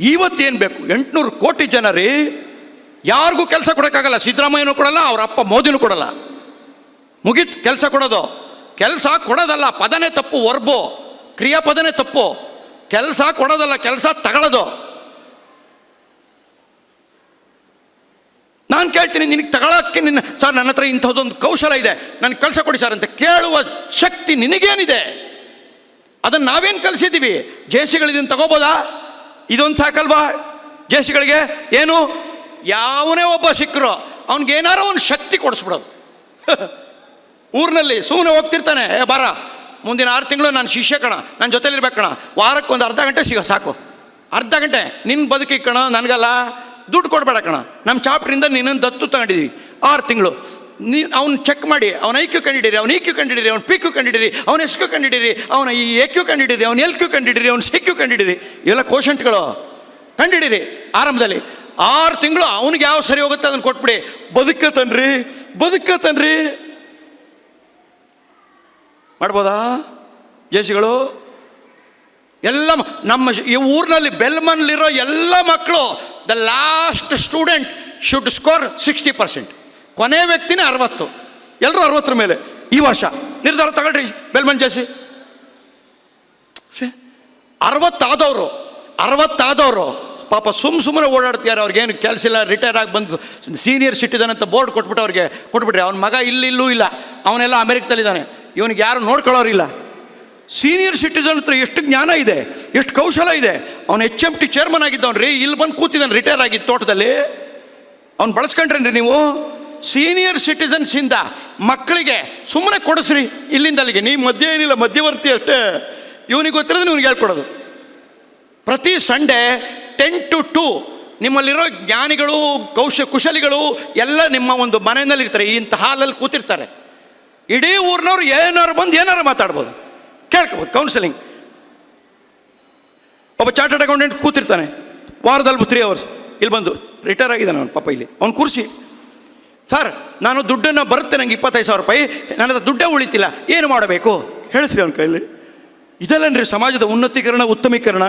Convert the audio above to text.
ಇವತ್ತೇನು ಬೇಕು? ಎಂಟುನೂರು ಕೋಟಿ ಜನರೇ ಯಾರಿಗೂ ಕೆಲಸ ಕೊಡೋಕ್ಕಾಗಲ್ಲ. ಸಿದ್ದರಾಮಯ್ಯನೂ ಕೊಡಲ್ಲ, ಅವ್ರ ಅಪ್ಪ ಮೋದಿನೂ ಕೊಡಲ್ಲ. ಮುಗೀತು ಕೆಲಸ ಕೊಡೋದು. ಕೆಲಸ ಕೊಡೋದಲ್ಲ, ಪದನೇ ತಪ್ಪು, ವರ್ಬು. ಕ್ರಿಯಾಪದನೇ ತಪ್ಪು. ಕೆಲಸ ಕೊಡೋದಲ್ಲ, ಕೆಲಸ ತಗೊಳ್ಳೋದು ನಾನು ಕೇಳ್ತೀನಿ, ನಿನಗೆ ತಗೊಳಕ್ಕೆ ನಿನ್ನ, ಸರ್, ನನ್ನ ಹತ್ರ ಇಂಥದ್ದೊಂದು ಕೌಶಲ ಇದೆ. ನನ್ನ ಕೆಲಸ ಕೊಡಿ ಸರ್ ಅಂತ ಕೇಳುವ ಶಕ್ತಿ ನಿನಗೇನಿದೆ? ಅದನ್ನು ನಾವೇನು ಕಲಿಸಿದ್ದೀವಿ? ಜೇಸಿಗಳಿದನ್ನು ತಗೋಬೋದಾ? ಇದೊಂದು ಸಾಕಲ್ವಾ? ಜೇಸಿಗಳಿಗೆ ಏನು? ಯಾವನೇ ಒಬ್ಬ ಸಿಕ್ಕರು ಅವ್ನಿಗೆ ಏನಾರೋ ಒಂದು ಶಕ್ತಿ ಕೊಡಿಸ್ಬಿಡೋದು. ಊರಿನಲ್ಲಿ ಸುಮ್ಮನೆ ಹೋಗ್ತಿರ್ತಾನೆ, ಏ, ಬರ, ಮುಂದಿನ ಆರು ತಿಂಗಳು ನಾನು ಶಿಷ್ಯ ಕಣ ನನ್ನ ಜೊತೆಲಿರ್ಬೇಕು ಕಣ, ವಾರಕ್ಕೆ ಒಂದು ಅರ್ಧ ಗಂಟೆ ಸಿಗೋ ಸಾಕು. ಅರ್ಧ ಗಂಟೆ ನಿನ್ನ ಬದುಕಿ ಕಣ, ನನಗಲ್ಲ, ದುಡ್ಡು ಕೊಡಬೇಡ ಕಣ. ನಮ್ಮ ಚಾಪ್ಟ್ರಿಂದ ನಿನ್ನನ್ನು ದತ್ತು ತಗೊಂಡಿದ್ದೀವಿ ಆರು ತಿಂಗಳು. ನೀ ಅವ್ನು ಚೆಕ್ ಮಾಡಿ, ಅವನ ಐ ಕ್ಯೂ ಕಂಡಿಡಿರಿ, ಅವ್ನ ಇ ಕ್ಯೂ ಕಂಡಿಡಿರಿ, ಅವ್ನ ಪಿ ಕ್ಯೂ ಕಂಡಿಡಿರಿ, ಅವ್ನ ಎಸ್ ಕ್ಯೂ ಕಂಡಿಡಿರಿ, ಅವನ ಈ ಎ ಕ್ಯೂ ಕಂಡಿಡಿರಿ, ಅವ್ನ ಎಲ್ ಕ್ಯೂ ಕಂಡಿಡಿರಿ, ಅವ್ನ ಸಿ ಕ್ಯೂ ಕಂಡಿಡಿರಿ. ಎಲ್ಲ ಕೋಶಂಟ್ಗಳು ಕಂಡಿಡಿರಿ, ಆರಂಭದಲ್ಲಿ. ಆರು ತಿಂಗಳು ಅವನಿಗೆ ಯಾವ ಸರಿ ಹೋಗುತ್ತೆ ಅದನ್ನು ಕೊಟ್ಬಿಡಿ. ಬದುಕತನ್ರಿ ಬದುಕತನ್ರಿ ಮಾಡ್ಬೋದಾ? ಜೇಸಿಗಳು ಎಲ್ಲ ನಮ್ಮ ಈ ಊರಿನಲ್ಲಿ ಬೆಲ್ಮನ್ಲಿರೋ ಎಲ್ಲ ಮಕ್ಕಳು the last student should score sixty percent ಕೊನೆ ವ್ಯಕ್ತಿನೇ ಅರವತ್ತು. ಎಲ್ಲರೂ ಅರವತ್ತರ ಮೇಲೆ. ಈ ವರ್ಷ ನಿರ್ಧಾರ ತಗೊಳ್ರಿ ಜೇಸಿ. ಅರವತ್ತಾದವರು ಅರವತ್ತಾದವರು. ಪಾಪ ಸುಮ್ ಸುಮ್ಮನೆ ಓಡಾಡ್ತಿದ್ದಾರೆ ಅವ್ರಿಗೇನು ಕೆಲಸ ಇಲ್ಲ ರಿಟೈರ್ ಆಗಿ ಬಂದು ಸೀನಿಯರ್ ಸಿಟಿಜನ್ ಅಂತ ಬೋರ್ಡ್ ಕೊಟ್ಬಿಟ್ಟು ಅವ್ರಿಗೆ ಕೊಟ್ಬಿಟ್ರಿ, ಅವ್ನ ಮಗ ಇಲ್ಲಿಲ್ಲೂ ಇಲ್ಲ ಅವನೆಲ್ಲ ಅಮೆರಿಕದಲ್ಲಿದ್ದಾನೆ. ಇವನಿಗೆ ಯಾರು ನೋಡ್ಕೊಳ್ಳೋರಿಲ್ಲ. ಸೀನಿಯರ್ ಸಿಟಿಸನ್ ಹತ್ರ ಎಷ್ಟು ಜ್ಞಾನ ಇದೆ, ಎಷ್ಟು ಕೌಶಲ ಇದೆ. ಅವನು ಎಚ್ ಎಂ ಟಿ ಚೇರ್ಮನ್ ಆಗಿದ್ದವನು ರೀ, ಇಲ್ಲಿ ಬಂದು ಕೂತಿದ್ದಾನೆ ರಿಟೈರ್ ಆಗಿದ್ದು ತೋಟದಲ್ಲಿ. ಅವ್ನು ಬಳಸ್ಕೊಂಡ್ರೇನ್ರಿ ನೀವು? ಸೀನಿಯರ್ ಸಿಟಿಸನ್ಸಿಂದ ಮಕ್ಕಳಿಗೆ ಸುಮ್ಮನೆ ಕೊಡಿಸ್ರಿ. ಇಲ್ಲಿಂದ ಅಲ್ಲಿಗೆ. ನೀವು ಮಧ್ಯ ಏನಿಲ್ಲ, ಮಧ್ಯವರ್ತಿ ಅಷ್ಟೇ. ಇವನಿಗೆ ಗೊತ್ತಿರೋದು ಇವನಿಗೆ ಹೇಳ್ಕೊಡೋದು. ಪ್ರತಿ ಸಂಡೇ ಟೆನ್ ಟು ಟೂ ನಿಮ್ಮಲ್ಲಿರೋ ಜ್ಞಾನಿಗಳು ಕೌಶ ಕುಶಲಿಗಳು ಎಲ್ಲ ನಿಮ್ಮ ಒಂದು ಮನೆಯಲ್ಲಿ ಇರ್ತಾರೆ ಇಂಥ ಹಾಲಲ್ಲಿ ಕೂತಿರ್ತಾರೆ. ಇಡೀ ಊರಿನವ್ರು ಏನಾರು ಬಂದು ಏನಾರು ಮಾತಾಡ್ಬೋದು. ಕೇಳ್ಕೊಬೋದು ಕೌನ್ಸಿಲಿಂಗ್ ಒಬ್ಬ ಚಾರ್ಟರ್ಡ್ ಅಕೌಂಟೆಂಟ್ ಕೂತಿರ್ತಾನೆ. ವಾರದಲ್ಲಿ ತ್ರೀ ಅವರ್ಸ್ ಇಲ್ಲಿ ಬಂದು ರಿಟೈರ್ ಆಗಿದ್ದಾನೆ ಅವನು ಪಾಪ ಇಲ್ಲಿ. ಅವ್ನು ಕುರ್ಸಿ. ಸರ್ ನಾನು ದುಡ್ಡನ್ನು ಬರುತ್ತೆ ನಂಗೆ ಇಪ್ಪತ್ತೈದು ಸಾವಿರ ರೂಪಾಯಿ ನನ್ನ ಹತ್ರ ದುಡ್ಡೇ ಉಳಿತಿಲ್ಲ ಏನು ಮಾಡಬೇಕು? ಹೇಳಿಸ್ರಿ ಅವನ ಕೈಯಲ್ಲಿ ಇದಲ್ಲನ್ರಿ ಸಮಾಜದ ಉನ್ನತೀಕರಣ ಉತ್ತಮೀಕರಣ.